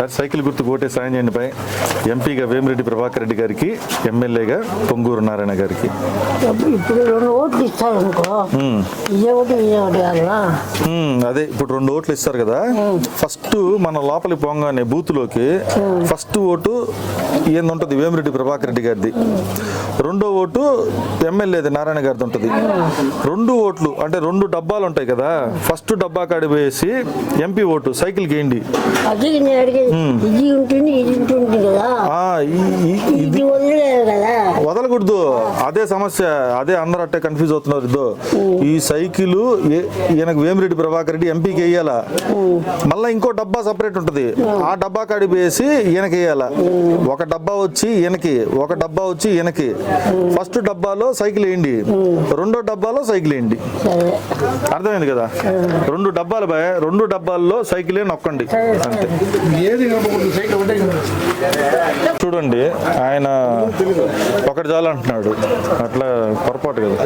Sir cycle గుర్తు కోటే సాయం చేయండి పై. ఎంపీగా వేమిరెడ్డి ప్రభాకర్ రెడ్డి గారికి ఎమ్మెల్యేగా పొంగూరు నారాయణ గారికి. ఇప్పుడు రెండు ఓట్లు ఇస్తారు అదే ఇప్పుడు రెండు ఓట్లు ఇస్తారు కదా. ఫస్ట్ మన లోపలికి పోగానే బూత్లోకి ఫస్ట్ ఓటు ఏంది ఉంటుంది వేమిరెడ్డి ప్రభాకర్ రెడ్డి గారిది. రెండో ఓటు ఎమ్మెల్యేది నారాయణ గారిది ఉంటుంది. రెండు ఓట్లు అంటే రెండు డబ్బాలు ఉంటాయి కదా ఫస్ట్ డబ్బా కాడి వేసి ఎంపీ ఓటు సైకిల్ గేయండి. ఇది ఉంటుంది ఇది ఉంటుంది కదా ఇది కదా వదలకూడదు అదే సమస్య అదే అందరూ అట్టే కన్ఫ్యూజ్ అవుతున్నారు ఇదో. ఈ సైకిల్ ఈయనకు వేమిరెడ్డి ప్రభాకర్ రెడ్డి ఎంపీకి వేయాలా? మళ్ళీ ఇంకో డబ్బా సపరేట్ ఉంటుంది. ఆ డబ్బా కాడి వేసి ఈయనకి వేయాలా? ఒక డబ్బా వచ్చి ఈయనకి ఒక డబ్బా వచ్చి ఈయనకి. ఫస్ట్ డబ్బాలో సైకిల్ వేయండి. రెండో డబ్బాలో సైకిల్ వేయండి. అర్థమైంది కదా? రెండు డబ్బాలు బాయ్ రెండు డబ్బాల్లో సైకిల్ నొక్కండి. అంతే ఏది కనపడదు సైకిల్ ఒకటే చూడండి ఆయన ఒకటి చాలు అంటున్నాడు అట్లా పొరపాటు కదా.